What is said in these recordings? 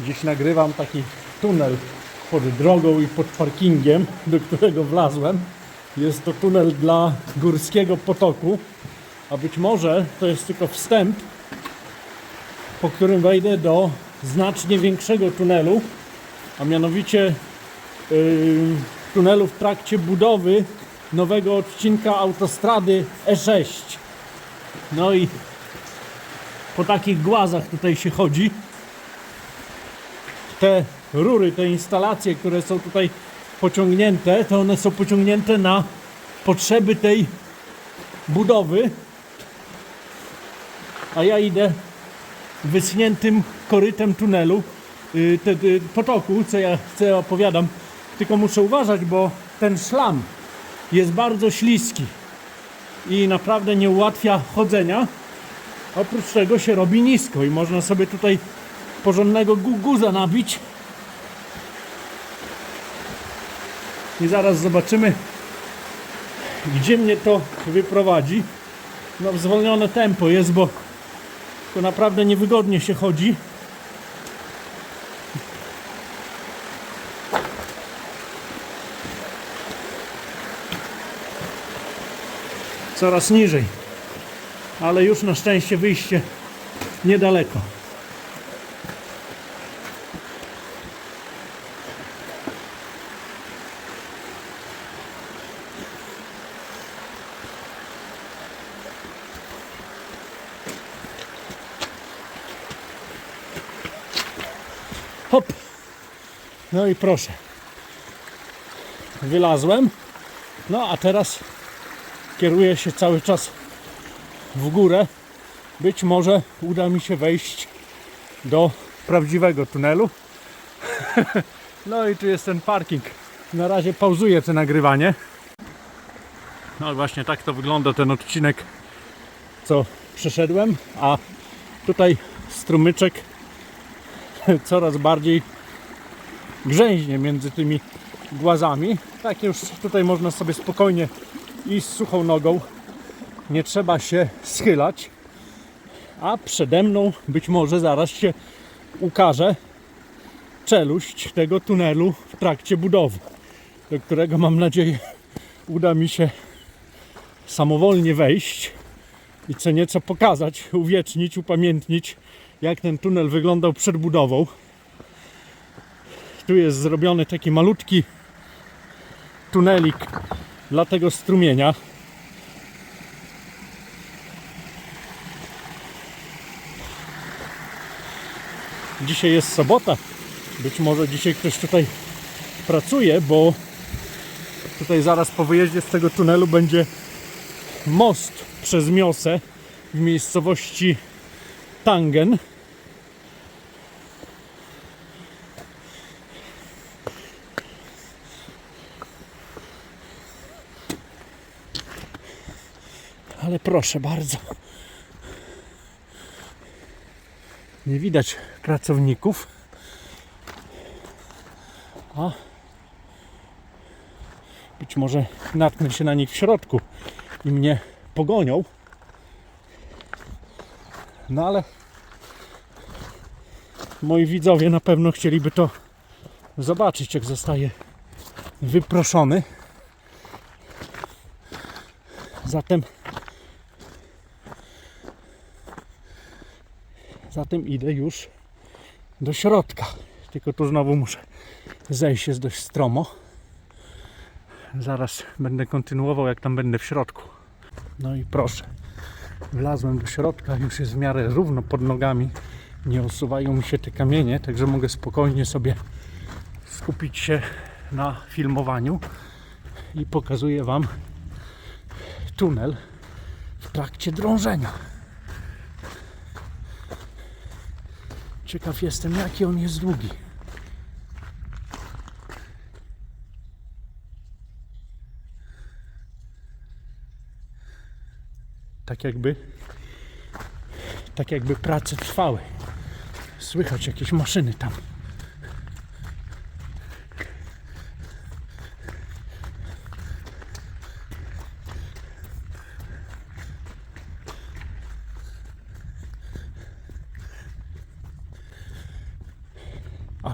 Dziś nagrywam taki tunel pod drogą i pod parkingiem, do którego wlazłem. Jest to tunel dla górskiego potoku, a być może to jest tylko wstęp, po którym wejdę do znacznie większego tunelu, a mianowicie yy, tunelu w trakcie budowy nowego odcinka autostrady E6. No i po takich głazach tutaj się chodzi. Te rury, te instalacje, które są tutaj pociągnięte, to one są pociągnięte na potrzeby tej budowy. A ja idę wyschniętym korytem tunelu, yy, te, te, potoku, co ja, co ja opowiadam. Tylko muszę uważać, bo ten szlam jest bardzo śliski i naprawdę nie ułatwia chodzenia. Oprócz tego się robi nisko i można sobie tutaj porządnego gu- guza nabić. I zaraz zobaczymy, gdzie mnie to wyprowadzi. No, zwolnione tempo jest, bo to naprawdę niewygodnie się chodzi. Coraz niżej, ale już na szczęście wyjście niedaleko. Hop. No i proszę. Wylazłem. No a teraz kieruję się cały czas w górę. Być może uda mi się wejść do prawdziwego tunelu. No i tu jest ten parking. Na razie pauzuję to nagrywanie. No właśnie tak to wygląda ten odcinek, co przeszedłem, a tutaj strumyczek coraz bardziej grzęźnie między tymi głazami. Tak już tutaj można sobie spokojnie iść z suchą nogą. Nie trzeba się schylać. A przede mną być może zaraz się ukaże czeluść tego tunelu w trakcie budowy, do którego mam nadzieję uda mi się samowolnie wejść i co nieco pokazać, uwiecznić, upamiętnić jak ten tunel wyglądał przed budową. Tu jest zrobiony taki malutki tunelik dla tego strumienia. Dzisiaj jest sobota. Być może dzisiaj ktoś tutaj pracuje, bo tutaj zaraz po wyjeździe z tego tunelu będzie most przez Miosę w miejscowości Tangen. Ale proszę bardzo. Nie widać pracowników. A być może natknę się na nich w środku i mnie pogonią. No ale moi widzowie na pewno chcieliby to zobaczyć, jak zostaje wyproszony. Zatem zatem idę już do środka. Tylko tu znowu muszę zejść, jest dość stromo. Zaraz będę kontynuował, jak tam będę w środku. No i proszę. Wlazłem do środka, już jest w miarę równo pod nogami. Nie osuwają mi się te kamienie, także mogę spokojnie sobie skupić się na filmowaniu i pokazuję Wam tunel w trakcie drążenia. Ciekaw jestem, jaki on jest długi. Tak jakby tak jakby prace trwały. Słychać jakieś maszyny tam.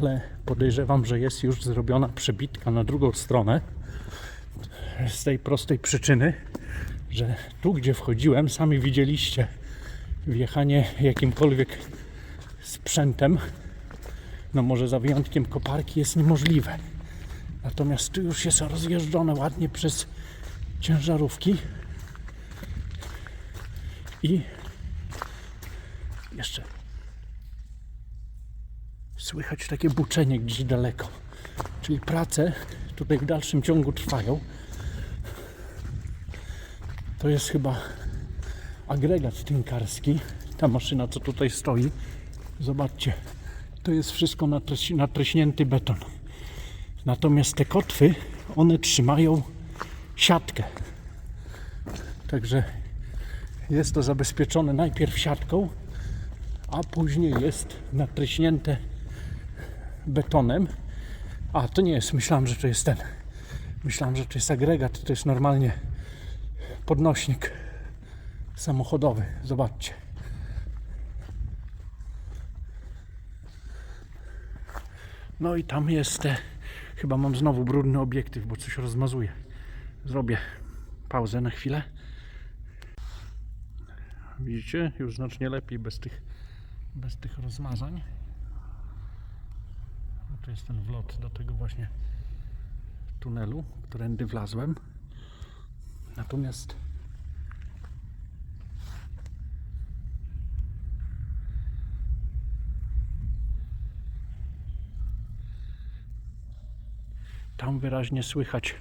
ale podejrzewam, że jest już zrobiona przebitka na drugą stronę. Z tej prostej przyczyny, że tu, gdzie wchodziłem, sami widzieliście, wjechanie jakimkolwiek sprzętem, no może za wyjątkiem koparki, jest niemożliwe. Natomiast tu już jest rozjeżdżone ładnie przez ciężarówki i jeszcze słychać takie buczenie gdzieś daleko. Czyli prace tutaj w dalszym ciągu trwają. To jest chyba agregat tynkarski. Ta maszyna, co tutaj stoi. Zobaczcie, to jest wszystko natreśnięty beton. Natomiast te kotwy, one trzymają siatkę. Także jest to zabezpieczone najpierw siatką, a później jest natryśnięte betonem. A, to nie jest, myślałem, że to jest ten. Myślałem, że to jest agregat, to jest normalnie podnośnik samochodowy. Zobaczcie. No i tam jest te, chyba mam znowu brudny obiektyw, bo coś rozmazuje. Zrobię pauzę na chwilę. Widzicie? Już znacznie lepiej bez tych, bez tych rozmazań. No to jest ten wlot do tego właśnie tunelu, którędy wlazłem. Natomiast tam wyraźnie słychać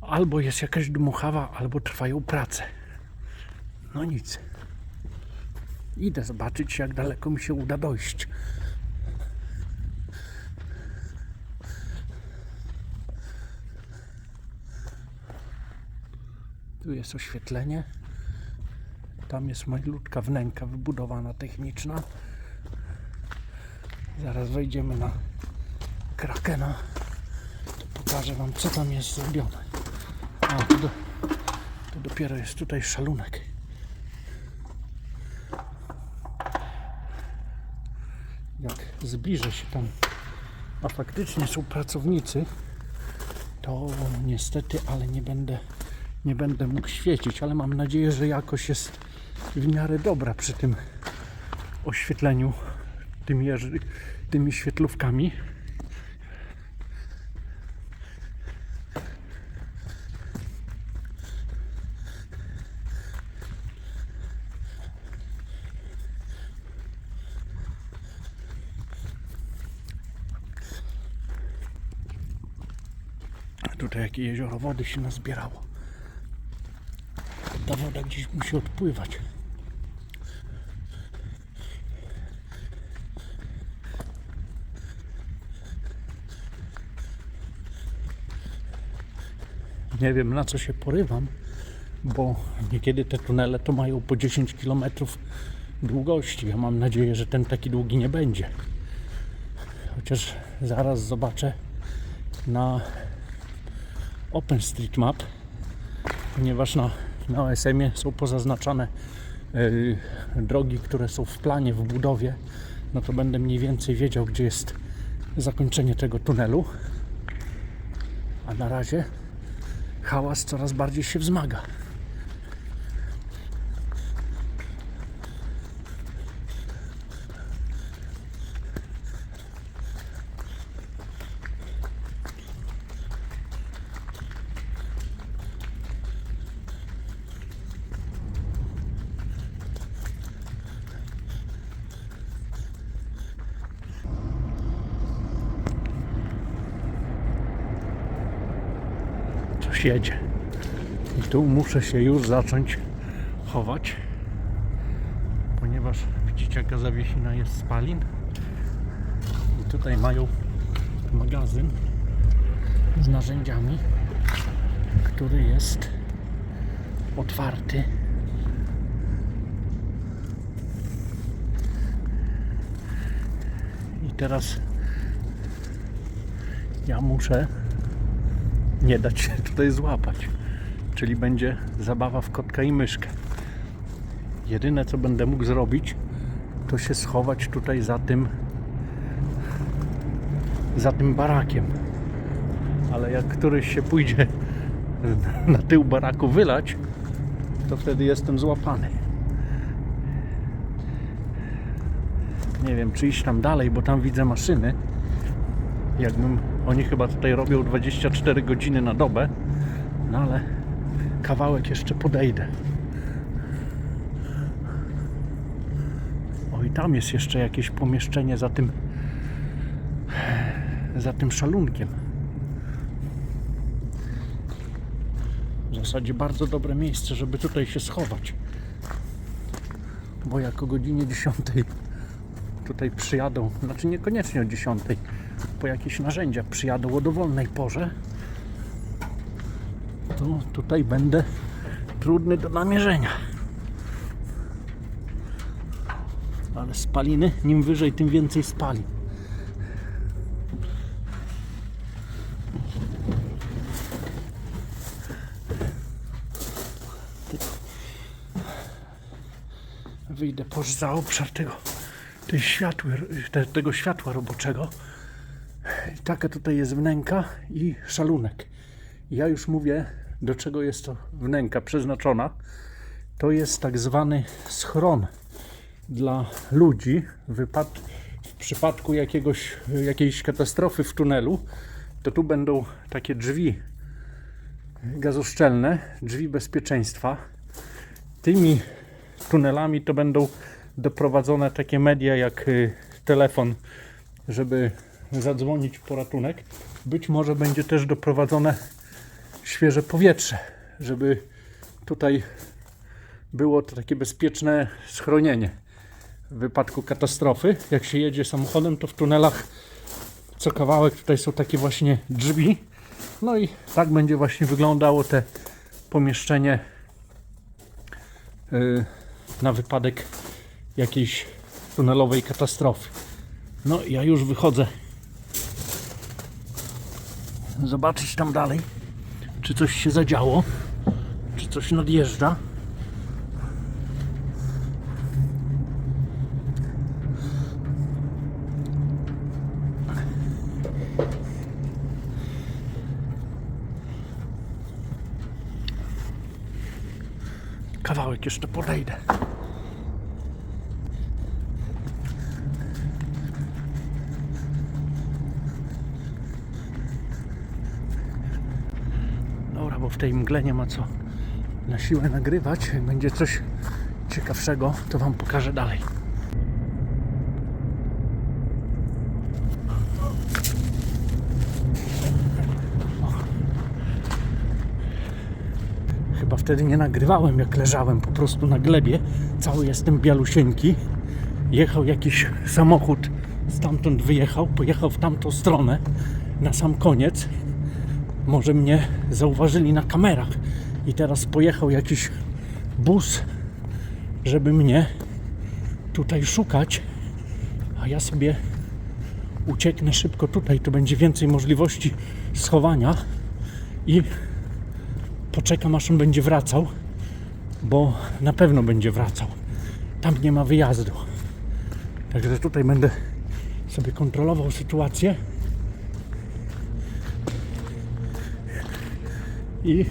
albo jest jakaś dmuchawa, albo trwają prace. No nic. Idę zobaczyć, jak daleko mi się uda dojść. Tu jest oświetlenie. Tam jest malutka wnęka wybudowana techniczna. Zaraz wejdziemy na krakena. To pokażę Wam, co tam jest zrobione. A, to, do, to dopiero jest tutaj szalunek. Jak zbliżę się tam, a faktycznie są pracownicy, to niestety, ale nie będę, nie będę mógł świecić, ale mam nadzieję, że jakość jest w miarę dobra przy tym oświetleniu tymi, tymi świetlówkami. Tutaj jakie jezioro wody się nazbierało. Ta woda gdzieś musi odpływać. Nie wiem na co się porywam, bo niekiedy te tunele to mają po 10 km długości. Ja mam nadzieję, że ten taki długi nie będzie. Chociaż zaraz zobaczę na OpenStreetMap, ponieważ na, na OSM-ie są pozaznaczane yy, drogi, które są w planie, w budowie, no to będę mniej więcej wiedział, gdzie jest zakończenie tego tunelu. A na razie hałas coraz bardziej się wzmaga. Jedzie. I tu muszę się już zacząć chować, ponieważ widzicie jaka zawiesina jest spalin. I tutaj mają magazyn z narzędziami, który jest otwarty. I teraz ja muszę nie dać się tutaj złapać. Czyli będzie zabawa w kotka i myszkę. Jedyne co będę mógł zrobić, to się schować tutaj za tym za tym barakiem. Ale jak któryś się pójdzie na tył baraku wylać, to wtedy jestem złapany. Nie wiem, czy iść tam dalej, bo tam widzę maszyny. Jakbym, oni chyba tutaj robią 24 godziny na dobę, no ale kawałek jeszcze podejdę. O i tam jest jeszcze jakieś pomieszczenie za tym za tym szalunkiem. W zasadzie bardzo dobre miejsce, żeby tutaj się schować. Bo jak o godzinie 10 tutaj przyjadą, znaczy niekoniecznie o 10, po jakieś narzędzia przyjadą o dowolnej porze, to tutaj będę trudny do namierzenia. Ale spaliny, im wyżej, tym więcej spali. Wyjdę poza obszar tego, tej światły, te, tego światła roboczego. Taka tutaj jest wnęka i szalunek. Ja już mówię, do czego jest to wnęka przeznaczona. To jest tak zwany schron dla ludzi wypad- w przypadku jakiegoś, jakiejś katastrofy w tunelu. To tu będą takie drzwi gazoszczelne, drzwi bezpieczeństwa. Tymi tunelami to będą doprowadzone takie media jak y, telefon, żeby zadzwonić po ratunek. Być może będzie też doprowadzone świeże powietrze, żeby tutaj było to takie bezpieczne schronienie w wypadku katastrofy. Jak się jedzie samochodem, to w tunelach co kawałek tutaj są takie właśnie drzwi. No i tak będzie właśnie wyglądało te pomieszczenie y, na wypadek jakiejś tunelowej katastrofy. No ja już wychodzę zobaczyć tam dalej, czy coś się zadziało, czy coś nadjeżdża. Kawałek jeszcze podejdę. Dobra, bo w tej mgle nie ma co na siłę nagrywać. Jak będzie coś ciekawszego, to Wam pokażę dalej. Chyba wtedy nie nagrywałem, jak leżałem po prostu na glebie. Cały jestem bialusieńki. Jechał jakiś samochód, stamtąd wyjechał, pojechał w tamtą stronę na sam koniec. Może mnie zauważyli na kamerach i teraz pojechał jakiś bus, żeby mnie tutaj szukać, a ja sobie ucieknę szybko tutaj, to będzie więcej możliwości schowania i poczekam aż on będzie wracał, bo na pewno będzie wracał. Tam nie ma wyjazdu. Także tutaj będę sobie kontrolował sytuację. I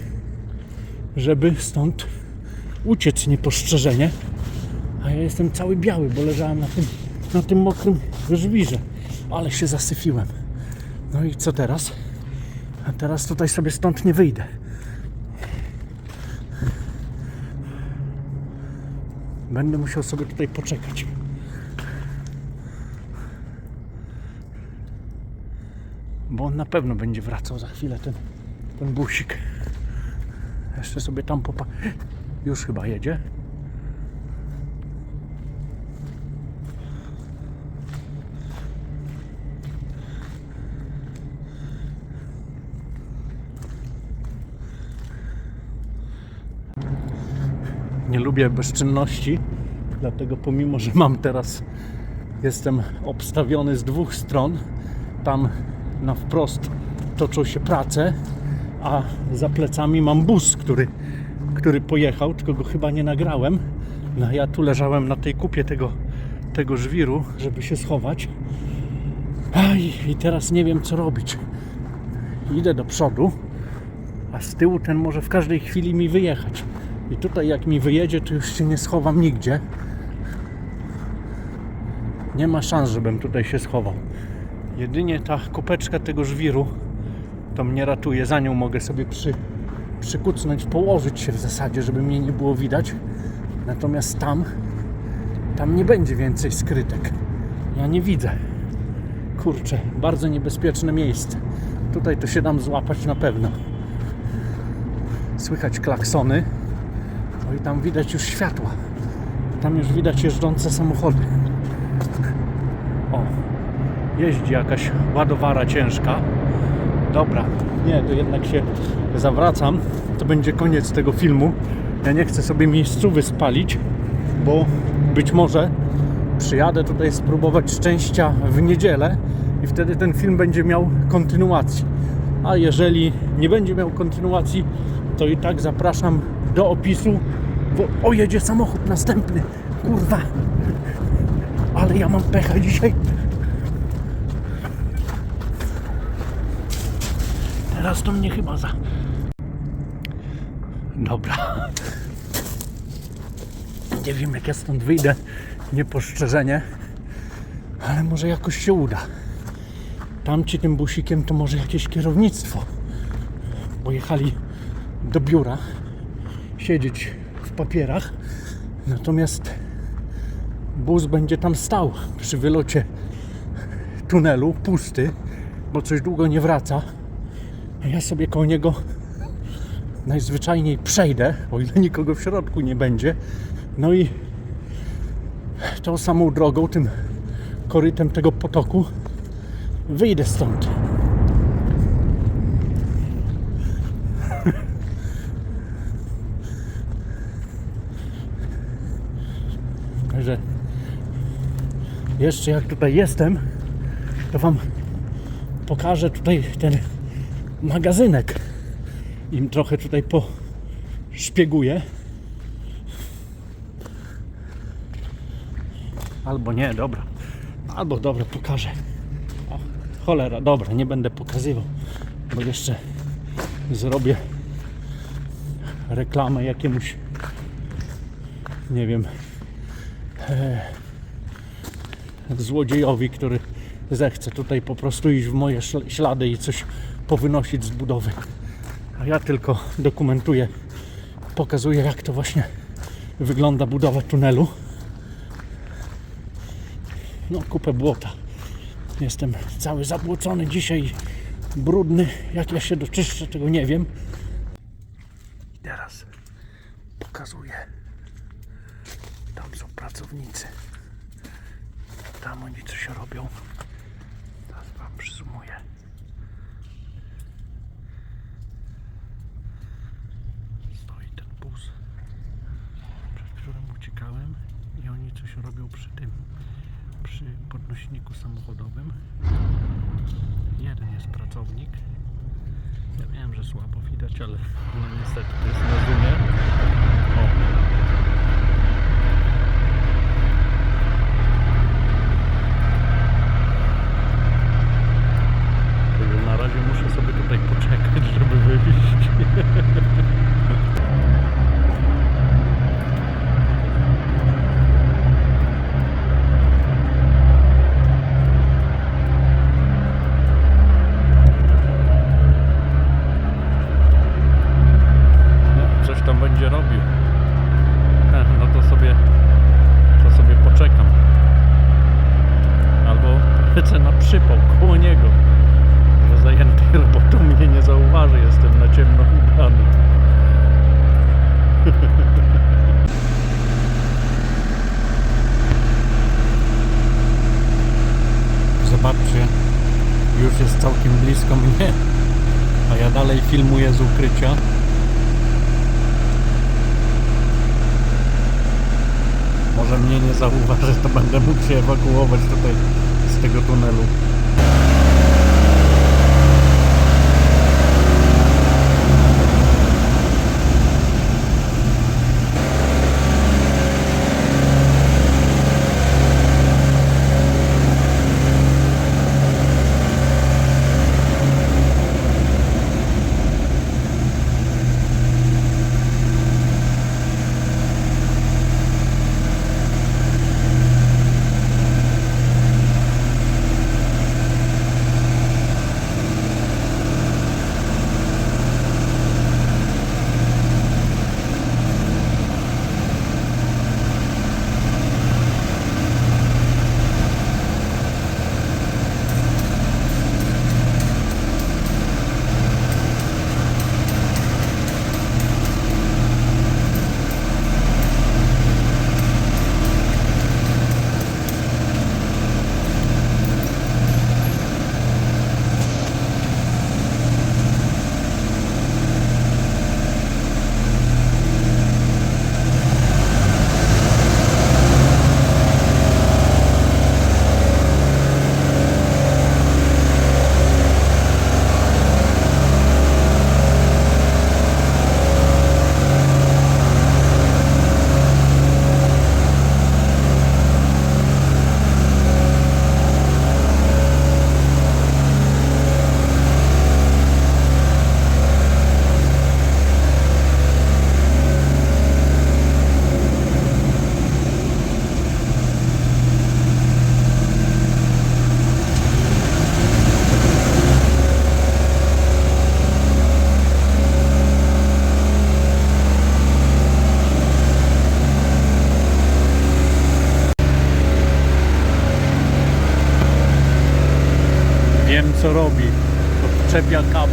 żeby stąd uciec niepostrzeżenie. A ja jestem cały biały, bo leżałem na tym, na tym mokrym żwirze. Ale się zasyfiłem. No i co teraz? A teraz tutaj sobie stąd nie wyjdę. Będę musiał sobie tutaj poczekać. Bo on na pewno będzie wracał za chwilę, ten, ten busik. Jeszcze sobie tam popa... Już chyba jedzie. nie lubię bezczynności, dlatego pomimo, że mam teraz, jestem obstawiony z dwóch stron, tam na wprost toczą się prace, a za plecami mam bus, który, który pojechał, tylko go chyba nie nagrałem. No ja tu leżałem na tej kupie tego, tego żwiru, żeby się schować. Aj, I teraz nie wiem co robić. Idę do przodu, a z tyłu ten może w każdej chwili mi wyjechać. I tutaj jak mi wyjedzie, to już się nie schowam nigdzie. Nie ma szans, żebym tutaj się schował. Jedynie ta kopeczka tego żwiru to mnie ratuje. Za nią mogę sobie przy, przykucnąć, położyć się w zasadzie, żeby mnie nie było widać. Natomiast tam, tam nie będzie więcej skrytek. Ja nie widzę. Kurczę, bardzo niebezpieczne miejsce. Tutaj to się dam złapać na pewno. Słychać klaksony. No i tam widać już światła. Tam już widać jeżdżące samochody. O, jeździ jakaś ładowara ciężka. Dobra, nie, to jednak się zawracam. To będzie koniec tego filmu. Ja nie chcę sobie miejscówy spalić, bo być może przyjadę tutaj spróbować szczęścia w niedzielę i wtedy ten film będzie miał kontynuację. A jeżeli nie będzie miał kontynuacji, to i tak zapraszam do opisu. Bo o, jedzie samochód następny. Kurwa. Ale ja mam pecha dzisiaj. Teraz to mnie chyba za. Dobra. Nie wiem jak ja stąd wyjdę. Niepostrzeżenie. Ale może jakoś się uda. Tamci tym busikiem to może jakieś kierownictwo. Bo jechali do biura siedzieć w papierach. Natomiast bus będzie tam stał przy wylocie tunelu, pusty, bo coś długo nie wraca. A ja sobie koło niego najzwyczajniej przejdę, o ile nikogo w środku nie będzie. No i tą samą drogą, tym korytem tego potoku wyjdę stąd. Także jeszcze jak tutaj jestem, to Wam pokażę tutaj ten magazynek. Im trochę tutaj poszpieguję. Albo nie, dobra. Albo dobra, pokażę. O, cholera, dobra, nie będę pokazywał, bo jeszcze zrobię reklamę jakiemuś, nie wiem, e, złodziejowi, który zechce tutaj po prostu iść w moje ślady i coś powynosić z budowy. A ja tylko dokumentuję, pokazuję jak to właśnie wygląda budowa tunelu. No kupę błota. Jestem cały zabłocony dzisiaj, brudny. Jak ja się doczyszczę, tego nie wiem. Teraz pokazuję. Tam są pracownicy. Tam oni coś robią. Teraz wam przyzumuję. Stoi ten bus, przed którym uciekałem coś robią przy tym, przy podnośniku samochodowym. Jeden jest pracownik. Ja wiem, że słabo widać, ale no niestety to jest na. O. Także na razie muszę sobie tutaj poczekać, żeby wyjść. No, coś tam będzie robił. No to sobie to sobie poczekam. Albo lecę na przypał koło niego. Że zajęty robotą mnie nie zauważy, jestem na ciemno ubrany. Zobaczcie, już jest całkiem blisko mnie, a ja dalej filmuję z ukrycia. Może mnie nie zauważy, to będę mógł się ewakuować tutaj z tego tunelu.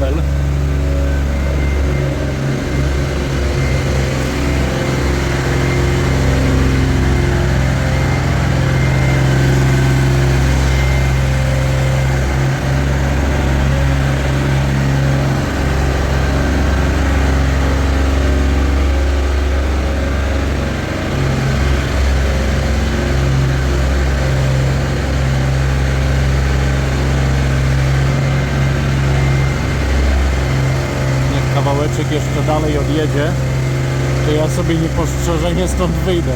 balles. Jeszcze dalej odjedzie, to ja sobie niepostrzeżenie stąd wyjdę.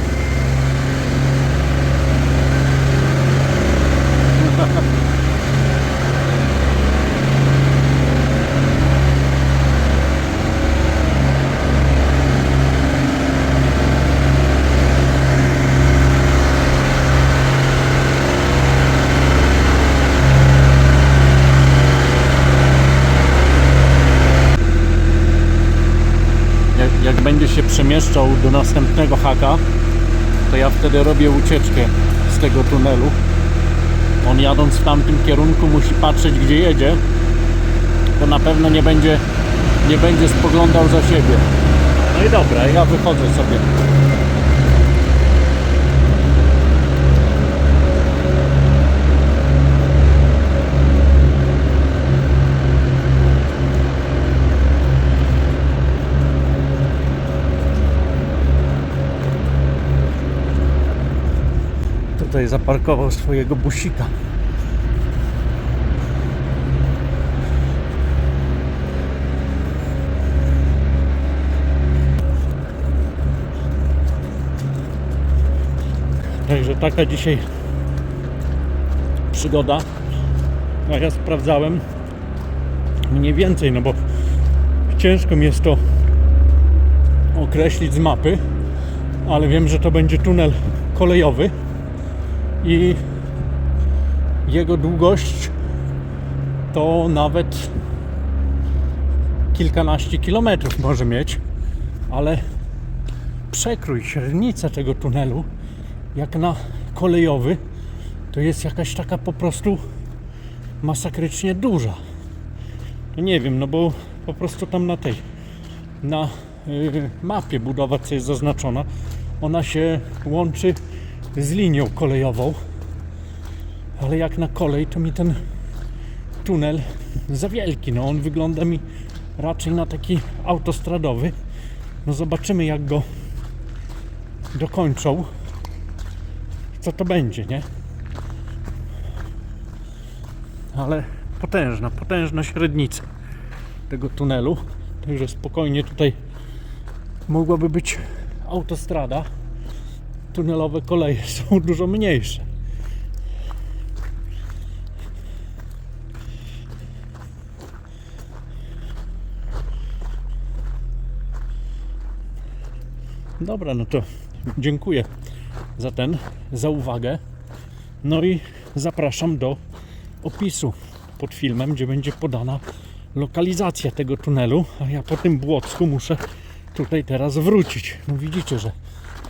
Jak, jak będzie się przemieszczał do następnego haka, to ja wtedy robię ucieczkę z tego tunelu. On jadąc w tamtym kierunku musi patrzeć gdzie jedzie, bo na pewno nie będzie, nie będzie spoglądał za siebie. No i dobra, ja wychodzę sobie. Tutaj zaparkował swojego busika. Także taka dzisiaj przygoda. A ja sprawdzałem mniej więcej, no bo ciężko mi jest to określić z mapy, ale wiem, że to będzie tunel kolejowy i jego długość to nawet kilkanaście kilometrów może mieć, ale przekrój, średnica tego tunelu, jak na kolejowy, to jest jakaś taka po prostu masakrycznie duża. No Nie wiem, no bo po prostu tam na tej, na y, mapie budowa, co jest zaznaczona, ona się łączy z linią kolejową, ale jak na kolej, to mi ten tunel za wielki. No on wygląda mi raczej na taki autostradowy. No zobaczymy jak go dokończą. Co to będzie, nie? Ale potężna, potężna średnica tego tunelu. Także spokojnie tutaj mogłaby być autostrada tunelowe koleje są dużo mniejsze. Dobra, no to dziękuję za ten, za uwagę. No i zapraszam do opisu pod filmem, gdzie będzie podana lokalizacja tego tunelu, a ja po tym Błocku muszę tutaj teraz wrócić. No widzicie, że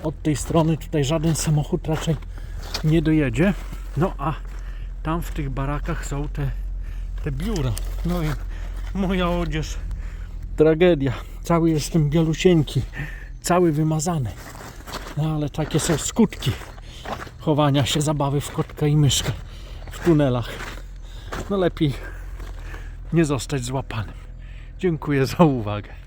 od tej strony tutaj żaden samochód raczej nie dojedzie. No a tam w tych barakach są te, te biura. No i moja odzież tragedia. Cały jestem bielusieńki, cały wymazany. No ale takie są skutki chowania się zabawy w kotka i myszkę w tunelach. No lepiej nie zostać złapanym. Dziękuję za uwagę.